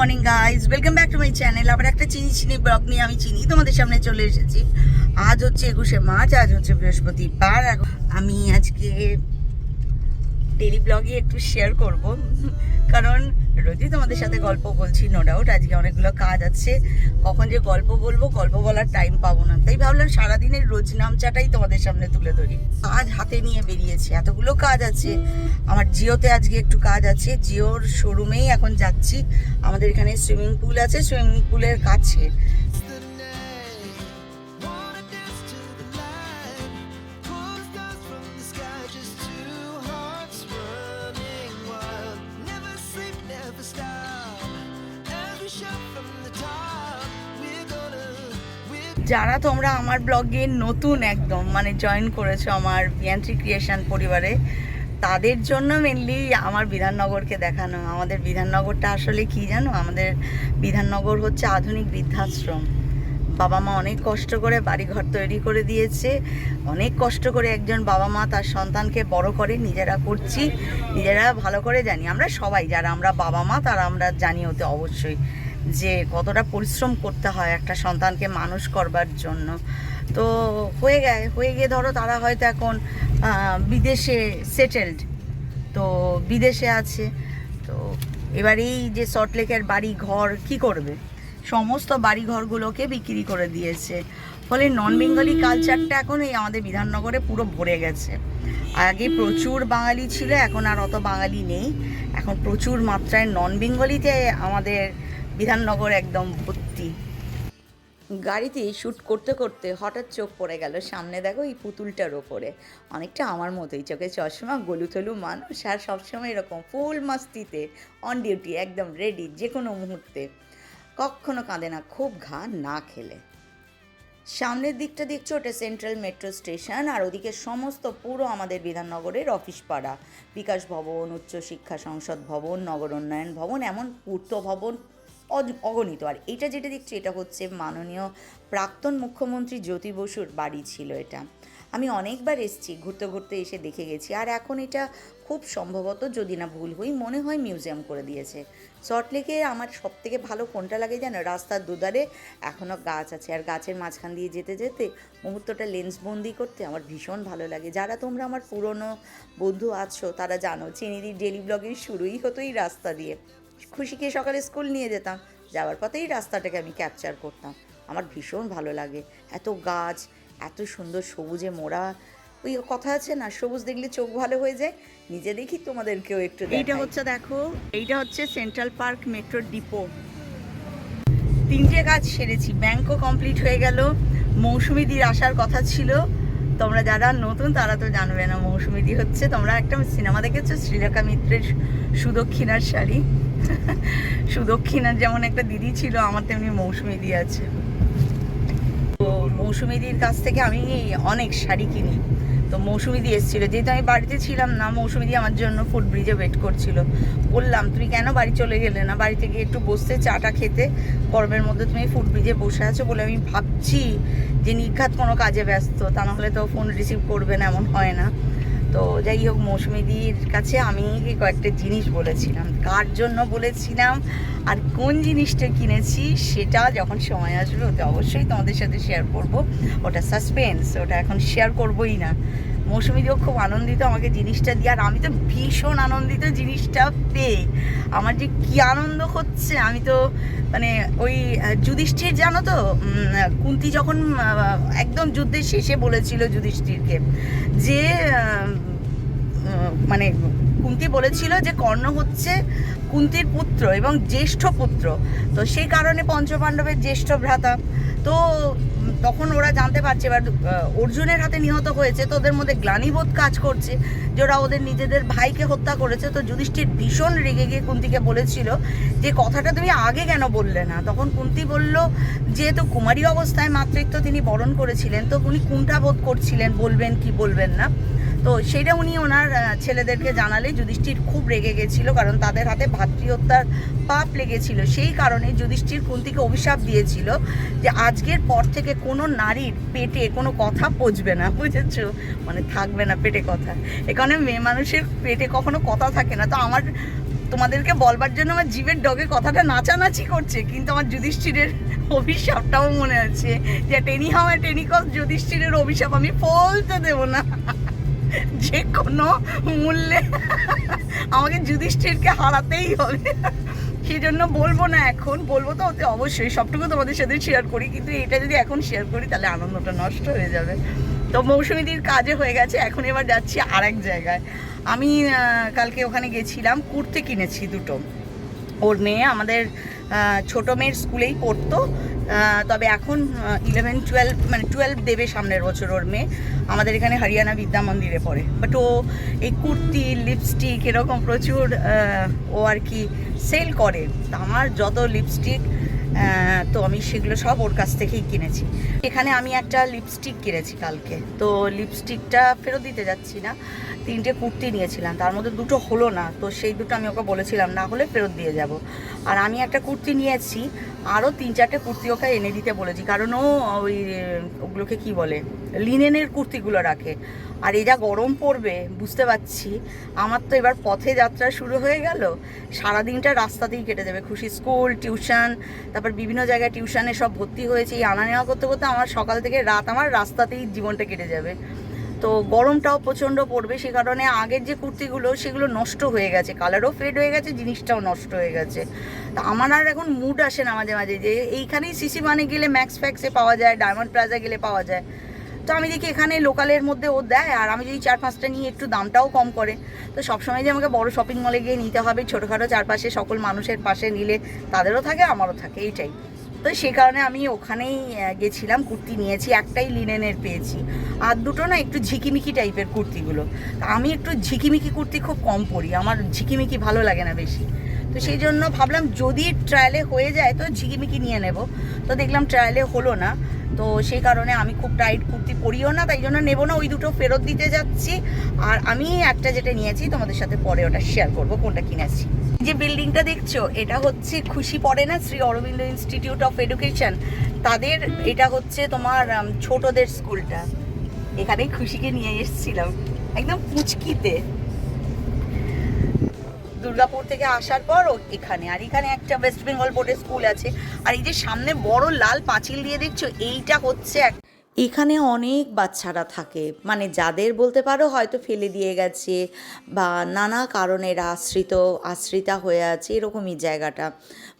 Morning guys welcome back to my channel আবার একটা চিনি চিনি ব্লগ নিয়ে আমি চিনি তোমাদের সামনে চলে এসেছি। আজ হচ্ছে একুশে মার্চ, আজ হচ্ছে বৃহস্পতিবার। আমি আজকে ডেলি ব্লগে একটু শেয়ার করব। কারণ রোজই তোমাদের সাথে গল্প বলছি নো ডাউট আজকে অনেকগুলো কাজ আছে। কখন যে গল্প বলব, গল্প বলার টাইম পাবো না। তাই ভাবলাম সারাদিনের রোজ নামচাটাই তোমাদের সামনে তুলে ধরি। কাজ হাতে নিয়ে বেরিয়েছে। এতগুলো কাজ আছে। আমার জিওতে আজকে একটু কাজ আছে। জিওর শোরুমেই এখন যাচ্ছি। আমাদের এখানে সুইমিং পুল আছে। সুইমিং পুলের কাছে। যারা তোমরা আমার ব্লগে নতুন একদম মানে জয়েন করেছ আমার বিয়ান্ট্রি ক্রিয়েশন পরিবারে, তাদের জন্য মেনলি আমার বিধাননগরকে দেখানো। আমাদের বিধাননগরটা আসলে কি জানো? আমাদের বিধাননগর হচ্ছে আধুনিক বৃদ্ধাশ্রম। বাবা মা অনেক কষ্ট করে বাড়িঘর তৈরি করে দিয়েছে, অনেক কষ্ট করে একজন বাবা মা তার সন্তানকে বড় করে, নিজেরা করছি, নিজেরা ভালো করে জানি। আমরা সবাই, যারা আমরা বাবা মা, তারা আমরা জানি ওতে অবশ্যই। যে কতটা পরিশ্রম করতে হয় একটা সন্তানকে মানুষ করবার জন্য। তো হয়ে গেছে হয়ে গিয়ে ধরো তারা হয়তো এখন বিদেশে সেটেলড তো বিদেশে আছে। তো এবার এই যে সল্টলেকের বাড়ি ঘর কি করবে? সমস্ত বাড়ি ঘরগুলোকে বিক্রি করে দিয়েছে। ফলে নন বেঙ্গলি কালচারটা এখন এই আমাদের বিধাননগরে পুরো ভরে গেছে। আগে প্রচুর বাঙালি ছিল, এখন আর অত বাঙালি নেই। এখন প্রচুর মাত্রায় নন বেঙ্গলিতে আমাদের বিধাননগর একদম ভর্তি। গাড়িতে শ্যুট করতে করতে হঠাৎ চোখ পড়ে গেল। সামনে দেখো এই পুতুলটার ওপরে। অনেকটা আমার মতোই চোখে চশমা, গলু থলু মানুষ, আর সবসময় এরকম ফুল মাস্তিতে অন ডিউটি একদম রেডি যে কোনো মুহূর্তে। কখনো কাঁদে না, খুব ঘা না খেলে। সামনের দিকটা দেখছ, ওটা সেন্ট্রাল মেট্রো স্টেশন আর ওদিকে সমস্ত পুরো আমাদের বিধাননগরের অফিস পাড়া। বিকাশ ভবন, উচ্চশিক্ষা সংসদ ভবন, নগর উন্নয়ন ভবন, এমন পূর্ত ভবন অগণিত। আর এটা যেটা দেখছি, এটা হচ্ছে মাননীয় প্রাক্তন মুখ্যমন্ত্রী জ্যোতি বসুর বাড়ি ছিল এটা। আমি অনেকবার এসেছি, ঘুরতে ঘুরতে এসে দেখে গেছি। আর এখন এটা খুব সম্ভবত যদি না ভুল হই, মনে হয় মিউজিয়াম করে দিয়েছে। সল্টলেকে আমার সব থেকে ভালো কোনটা লাগে জানো? রাস্তার দুধারে এখনও গাছ আছে। আর গাছের মাঝখান দিয়ে যেতে যেতে মুহূর্তটা লেন্স বন্দি করতে আমার ভীষণ ভালো লাগে। যারা তোমরা আমার পুরনো বন্ধু আছো, তারা জানো চিনিদির ডেলি ব্লগের শুরুই হতো এই রাস্তা দিয়ে। খুশিকে সকালে স্কুল নিয়ে যেতাম। যাওয়ার পথেই রাস্তাটাকে আমি ক্যাপচার করতাম। আমার ভীষণ ভালো লাগে। এত গাছ, এত সুন্দর সবুজে মোড়া। ওই কথা আছে না, সবুজ দেখলে চোখ ভালো হয়ে যায়। নিজে দেখি তোমাদেরকেও একটু এইটা হচ্ছে দেখো, এইটা হচ্ছে সেন্ট্রাল পার্ক মেট্রো ডিপো তিনটে কাজ সেরেছি ব্যাংকও কমপ্লিট হয়ে গেল। মৌসুমিদির আসার কথা ছিল। তোমরা যারা নতুন, তারা তো জানবে না মৌসুমিদি হচ্ছে। তোমরা একটা সিনেমা দেখেছ শ্রীলেখা মিত্রের সুদক্ষিণার শাড়ি? সুদক্ষিণার যেমন একটা দিদি ছিল, আমার তেমনি মৌসুমিদি আছে। তো মৌসুমিদির কাছ থেকে আমি অনেক শাড়ি কিনি। তো মৌসুমিদি এসেছিল। যেহেতু আমি বাড়িতে ছিলাম না মৌসুমিদি আমার জন্য ফুড ব্রিজে ওয়েট করছিল। বললাম, তুমি কেন বাড়ি চলে গেলে না? বাড়িতে গিয়ে একটু বসতে, চাটা খেতে। গরমের মধ্যে তুমি ফুড ব্রিজে বসে আছো বলে আমি ভাবছি যে নিঘাত কোনো কাজে ব্যস্ত। তা নাহলে তো ফোন রিসিভ করবে না, এমন হয় না। তো যাই হোক, মৌসুমিদির কাছে আমি কয়েকটা জিনিস বলেছিলাম। কার জন্য বলেছিলাম আর কোন জিনিসটা কিনেছি সেটা যখন সময় আসবে ওতে অবশ্যই তোমাদের সাথে শেয়ার করব। ওটা সাসপেন্স ওটা এখন শেয়ার করবই না। মৌসুমিদিও খুব আনন্দিত আমাকে জিনিসটা দিয়ে, আর আমি তো ভীষণ আনন্দিত জিনিসটা পেয়ে। আমার যে কি আনন্দ হচ্ছে, আমি তো মানে ওই যুধিষ্ঠির জানো তো? কুন্তি যখন একদম যুদ্ধের শেষে বলেছিল যুধিষ্ঠিরকে যে মানে কুন্তি বলেছিল যে কর্ণ হচ্ছে কুন্তির পুত্র এবং জ্যেষ্ঠ পুত্র। তো সেই কারণে পঞ্চপাণ্ডবের জ্যেষ্ঠ ভ্রাতা। তো তখন ওরা জানতে পারছে, এবার অর্জুনের হাতে নিহত হয়েছে, তো ওদের মধ্যে গ্লানিবোধ কাজ করছে, যে ওরা ওদের নিজেদের ভাইকে হত্যা করেছে, তো যুধিষ্ঠির ভীষণ রেগে গিয়ে কুন্তিকে বলেছিল যে, কথাটা তুমি আগে কেন বললে না? তখন কুন্তি বলল যেহেতু কুমারী অবস্থায় মাতৃত্ব তিনি বরণ করেছিলেন, তো উনি কুণ্ঠাবোধ করছিলেন, বলবেন কি বলবেন না? তো সেটা উনি ওনার ছেলেদেরকে জানালে যুধিষ্ঠির খুব রেগে গেছিল, কারণ তাদের হাতে ভাতৃহত্যার পাপ লেগেছিল। সেই কারণে যুধিষ্ঠির কুন্তিকে অভিশাপ দিয়েছিল যে আজকের পর থেকে কোনো নারীর পেটে কোনো কথা পচবে না, বুঝেছ? মানে থাকবে না পেটে কথা। এখানে মেয়ে মানুষের পেটে কখনো কথা থাকে না। তো আমার, তোমাদেরকে বলবার জন্য আমার জীবের ডগে কথাটা নাচানাচি করছে, কিন্তু আমার যুধিষ্ঠিরের অভিশাপটাও মনে আছে যে টেনি হাওয়া টেনি কস যুধিষ্ঠিরের অভিশাপ, আমি ফলতে দেবো না। যে কোনো মূল্যে আমাকে যুধিষ্ঠিরকে হারাতেই হবে। সেই জন্য বলব না এখন, বলব তো ওতে অবশ্যই সবটুকু তোমাদের সাথে শেয়ার করি, কিন্তু এটা যদি এখন শেয়ার করি তাহলে আনন্দটা নষ্ট হয়ে যাবে। তো মৌসুমিদির কাজে হয়ে গেছে, এখন এবার যাচ্ছি আর এক জায়গায়। আমি কালকে ওখানে গেছিলাম, কুর্তি কিনেছি দুটো। ওর মেয়ে আমাদের ছোটো মেয়ের স্কুলেই পড়তো তবে এখন ইলেভেন টুয়েলভ মানে টুয়েলভ দেবে সামনের বছর ওর মেয়ে। আমাদের এখানে হরিয়ানা বিদ্যা মন্দিরে পড়ে। বাট ও এই কুর্তি লিপস্টিক এরকম প্রচুর ও আর কি সেল করে। আমার যত লিপস্টিক তো আমি সেগুলো সব ওর কাছ থেকেই কিনেছি। এখানে আমি একটা লিপস্টিক কিনেছি কালকে। তো লিপস্টিকটা ফেরত দিতে যাচ্ছি না। তিনটে কুর্তি নিয়েছিলাম, তার মধ্যে দুটো হলো না, তো সেই দুটো আমি ওকে বলেছিলাম, না হলে ফেরত দিয়ে যাব। আর আমি একটা কুর্তি নিয়েছি, আরও তিন চারটে কুর্তি ওকে এনে দিতে বলেছি, কারণ ও ওই, ওগুলোকে কি বলে লিনেনের কুর্তিগুলো রাখে। আর এই যা গরম পড়বে, বুঝতে পারছি, আমার তো এবার পথে যাত্রা শুরু হয়ে গেল, সারাদিনটা রাস্তাতেই কেটে যাবে, খুশি স্কুল, টিউশন, তারপর বিভিন্ন জায়গায় টিউশনে সব ভর্তি হয়েছে, এই আনা নেওয়া করতে করতে আমার সকাল থেকে রাত আমার রাস্তাতেই জীবনটা কেটে যাবে। তো গরমটাও প্রচণ্ড পড়বে, সে কারণে আগের যে কুর্তিগুলো সেগুলো নষ্ট হয়ে গেছে কালারও ফেড হয়ে গেছে, জিনিসটাও নষ্ট হয়ে গেছে। তা আমার আর এখন মুড আসে না মাঝে মাঝে যে এইখানেই সিসি মানে গেলে ম্যাক্স ফ্যাক্সে পাওয়া যায় ডায়মন্ড প্লাজা গেলে পাওয়া যায়। তো আমি দেখি এখানে লোকালের মধ্যে ও দেয়, আর আমি যদি চার পাঁচটা নিয়ে একটু দামটাও কম করে। তো সবসময় যে আমাকে বড় শপিং মলে গিয়ে নিতে হবে, ছোটোখাটো চারপাশে সকল মানুষের পাশে নিলে তাদেরও থাকে, আমারও থাকে, এইটাই। তো সে কারণে আমি ওখানেই গেছিলাম, কুর্তি নিয়েছি, একটাই লিনেনের পেয়েছি। আর দুটো না একটু ঝিকিমিকি টাইপের কুর্তিগুলো। আমি একটু ঝিকিমিকি কুর্তি খুব কম পরি, আমার ঝিকিমিকি ভালো লাগে না বেশি। তো সেই জন্য ভাবলাম যদি ট্রায়ালে হয়ে যায় তো ঝিকিমিকি নিয়ে নেব। তো দেখলাম ট্রায়ালে হলো না। তো সেই কারণে আমি খুব টাইট কুর্তি পরিও না, তাই জন্য নেব না। ওই দুটো ফেরত দিতে যাচ্ছি। আর আমি একটা যেটা নিয়েছি, তোমাদের সাথে পরে ওটা শেয়ার করব, কোনটা কিনেছি যে বিল্ডিংটা দেখছ, এটা হচ্ছে খুশি পড়ে না, Shri Aurobindo institute of education তাদের এটা হচ্ছে তোমার ছোটদের স্কুলটা এখানেই খুশিকে নিয়ে এসেছিলাম। একদম পুচকিতে। দুর্গাপুর থেকে আসার পর এখানে। আর এখানে একটা ওয়েস্ট বেঙ্গল বোর্ডের স্কুল আছে। আর এই যে সামনে বড় লাল পাঁচিল দিয়ে দেখছ, এইটা হচ্ছে এক এখানে অনেক বাচ্চারা থাকে। মানে যাদের বলতে পারো হয়তো ফেলে দিয়ে গেছে বা নানা কারণের আশ্রিত, আশ্রিতা হয়ে আছে, এরকমই জায়গাটা।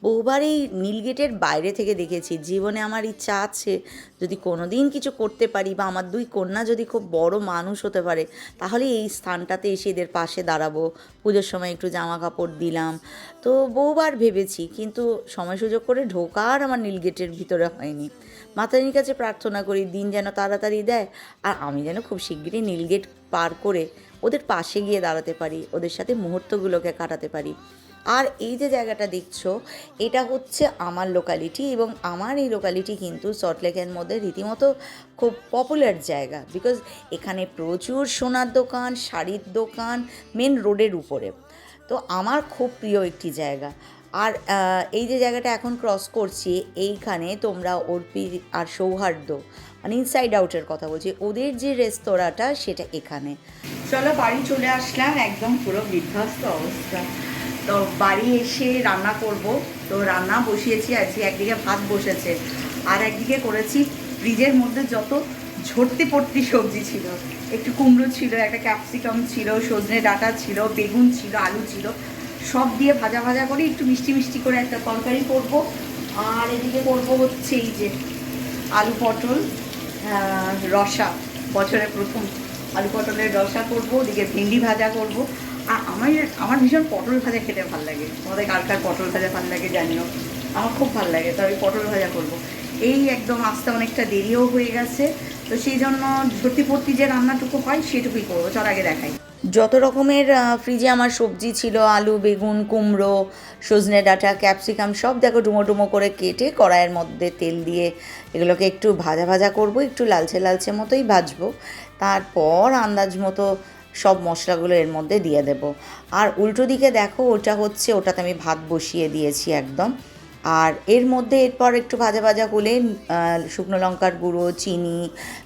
বহুবার এই নীলগেটের বাইরে থেকে দেখেছি। জীবনে আমার ইচ্ছা আছে যদি কোনো দিন কিছু করতে পারি বা আমার দুই কন্যা যদি খুব বড় মানুষ হতে পারে, তাহলে এই স্থানটাতে এসে এদের পাশে দাঁড়াবো। পুজোর সময় একটু জামা কাপড় দিলাম। তো বহুবার ভেবেছি, কিন্তু সময় সুযোগ করে ঢোকার আমার নীলগেটের ভিতরে হয়নি। মাতারির কাছে প্রার্থনা করি দিন যেন তাড়াতাড়ি দেয়। আর আমি যেন খুব শিগগিরই নীলগেট পার করে ওদের পাশে গিয়ে দাঁড়াতে পারি, ওদের সাথে মুহূর্তগুলোকে কাটাতে পারি। আর এই যে জায়গাটা দেখছ, এটা হচ্ছে আমার লোকালিটি এবং আমার এই লোকালিটি কিন্তু সল্টলেকের মধ্যে রীতিমতো খুব পপুলার জায়গা। বিকজ এখানে প্রচুর সোনার দোকান, শাড়ির দোকান মেন রোডের উপরে। তো আমার খুব প্রিয় একটি জায়গা। আর এই যে জায়গাটা এখন ক্রস করছি, এইখানে তোমরা অর্পি আর সৌহার্দ্য মানে ইনসাইড আউটের কথা বলছি। ওদের যে রেস্তোরাঁটা, সেটা এখানে। চলো, বাড়ি চলে আসলাম। একদম পুরো বিধ্বস্ত অবস্থা। তো বাড়ি এসে রান্না করব। তো রান্না বসিয়েছি, আজকে একদিকে ভাত বসেছে। আর একদিকে করেছি, ফ্রিজের মধ্যে যত ঝরতে পড়তি সবজি ছিল। একটু কুমড়ো ছিল, একটা ক্যাপসিকাম ছিল, সজনে ডাঁটা ছিল, বেগুন ছিল, আলু ছিল। সব দিয়ে ভাজা ভাজা করে একটু মিষ্টি মিষ্টি করে একটা তরকারি করব। আর এদিকে করব হচ্ছে এই যে আলু পটল। রসা বছরে প্রথম আলু পটলের রসা করব, ওদিকে ভেন্ডি ভাজা করব। আর আমার আমার ভীষণ পটল ভাজা খেতে ভালো লাগে। আমাদের কার কার পটল ভাজা ভালো লাগে জানিও। আমার খুব ভালো লাগে, তো আমি পটল ভাজা করব। এই একদম আসতে অনেকটা দেরিও হয়ে গেছে, তো সেই জন্য পড়তি যে রান্নাটুকু হয়, সেটুকুই করব। চল আগে দেখাই। যত রকমের ফ্রিজে আমার সবজি ছিল, আলু, বেগুন, কুমড়ো, সজনে ডাঁটা ক্যাপসিকাম সব দেখো ডুমো ডুমো করে কেটে কড়াইয়ের মধ্যে তেল দিয়ে এগুলোকে একটু ভাজা ভাজা করব, একটু লালচে লালচে মতোই ভাজবো। তারপর আন্দাজ মতো সব মশলাগুলো এর মধ্যে দিয়ে দেব। আর উল্টো দিকে দেখো, ওটা হচ্ছে, ওটাতে আমি ভাত বসিয়ে দিয়েছি একদম। আর এর মধ্যে এরপর একটু ভাজা ভাজা হলে শুকনো লঙ্কার গুঁড়ো, চিনি,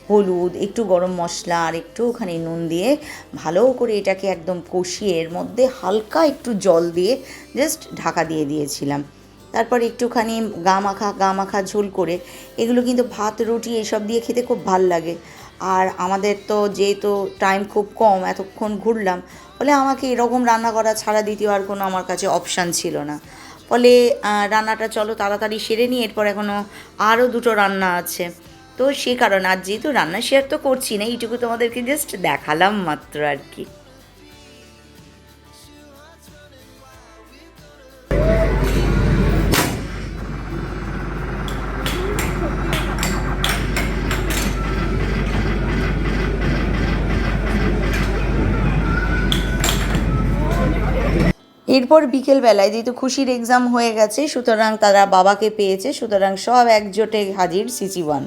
হলুদ, একটু গরম মশলা আর একটু ওখানে নুন দিয়ে ভালো করে এটাকে একদম কষিয়ে এর মধ্যে হালকা একটু জল দিয়ে জাস্ট ঢাকা দিয়ে দিয়েছিলাম। তারপর একটুখানি গা মাখা গা মাখা ঝোল করে এগুলো কিন্তু ভাত, রুটি এসব দিয়ে খেতে খুব ভালো লাগে। আর আমাদের তো যেহেতু টাইম খুব কম, এতক্ষণ ঘুরলাম, ফলে আমাকে এরকম রান্না করা ছাড়া দ্বিতীয় আর কোনো আমার কাছে অপশান ছিল না। ফলে রান্নাটা চলো তাড়াতাড়ি সেরে নিয়ে এরপর এখনও আরও দুটো রান্না আছে। তো সে কারণে আর যেহেতু রান্না শেয়ার তো করছি না, এইটুকু তোমাদেরকে জাস্ট দেখালাম মাত্র আর কি। এরপর বিকেলবেলায় যেহেতু খুশির এক্সাম হয়ে গেছে, সুতরাং তারা বাবাকে পেয়েছে, সুতরাং সব একজোটে হাজির সিসি ওয়ান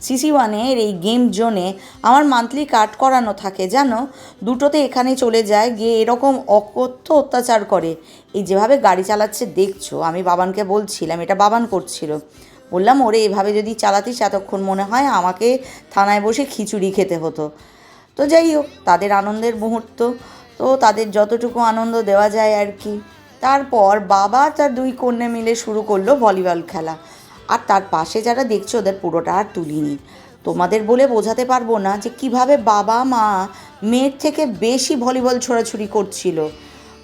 সিসি ওয়ানের এই গেম জোনে আমার মান্থলি কার্ড করানো থাকে, জানো? দুটোতে এখানে চলে যায়, গিয়ে এরকম অকথ্য অত্যাচার করে। এই যেভাবে গাড়ি চালাচ্ছে, দেখছ? আমি বাবানকে বলছিলাম, এটা বাবান করছিল। বললাম, ওরে, এভাবে যদি চালাতিস এতক্ষণ মনে হয় আমাকে থানায় বসে খিচুড়ি খেতে হতো। তো যাই হোক, তাদের আনন্দের মুহূর্ত। তো তাদের যতটুকু আনন্দ দেওয়া যায় আর কি। তারপর বাবা তার দুই কন্যা মিলে শুরু করল ভলিবল খেলা। আর তার পাশে যারা দেখছ ওদের পুরোটা আর তুলিনি। তোমাদের বলে বোঝাতে পারব না যে কীভাবে বাবা, মা মেয়ের থেকে বেশি ভলিবল ছোড়াছুড়ি করছিল।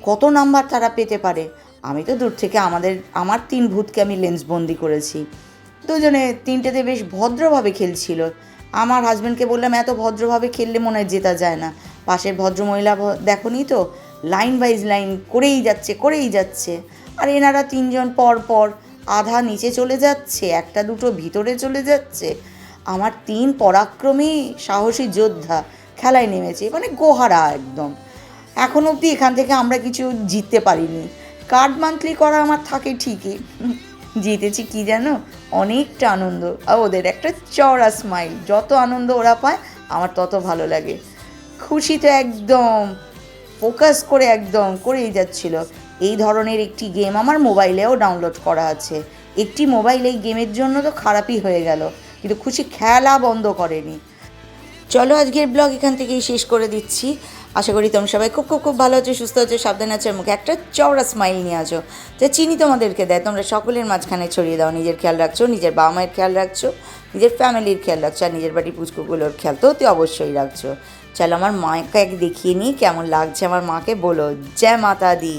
কত নাম্বার তারা পেতে পারে? আমি তো দূর থেকে আমাদের, আমার তিন ভূতকে আমি লেন্সবন্দি করেছি। দুজনে তিনটেতে বেশ ভদ্রভাবে খেলছিল। আমার হাজব্যান্ডকে বললাম, এত ভদ্রভাবে খেললে মনে হয় জেতা যায় না। পাশের ভদ্রমহিলা দেখো নি তো? লাইন বাইজ লাইন করেই যাচ্ছে করেই যাচ্ছে। আর এনারা তিনজন পর পর আধা নিচে চলে যাচ্ছে, একটা দুটো ভিতরে চলে যাচ্ছে। আমার তিন পরাক্রমী সাহসী যোদ্ধা খেলায় নেমেছে মানে গোহারা একদম। এখন অবধি এখান থেকে আমরা কিছু জিততে পারিনি। কার্ড মান্থলি করা আমার থাকে ঠিকই। জিতেছি কি জানো? অনেকটা আনন্দ। আর ওদের একটা চওড়া স্মাইল যত আনন্দ ওরা পায়, আমার তত ভালো লাগে। খুশি তো একদম ফোকাস করে একদম করেই যাচ্ছিল। এই ধরনের একটি গেম আমার মোবাইলেও ডাউনলোড করা আছে। একটি মোবাইল এই গেমের জন্য তো খারাপই হয়ে গেল, কিন্তু খুশি খেলা বন্ধ করেনি। চলো আজকের ব্লগ এখান থেকেই শেষ করে দিচ্ছি। আশা করি তোমরা সবাই খুব খুব খুব ভালো আছো, সুস্থ আছো, সাবধান আছো মুখে একটা চওড়া স্মাইল নিয়ে আছো, যে চিনি তোমাদেরকে দেয়। তোমরা সকলের মাঝখানে ছড়িয়ে দাও, নিজের খেয়াল রাখছো, নিজের বাবা মায়ের খেয়াল রাখছো, নিজের ফ্যামিলির খেয়াল রাখছো, আর নিজের বাড়ির পুচকুগুলোর খেয়াল তো অতি অবশ্যই রাখছো। চলো আমার মাকে দেখিয়ে নিই কেমন লাগছে আমার মাকে বলো জয় মাতা দি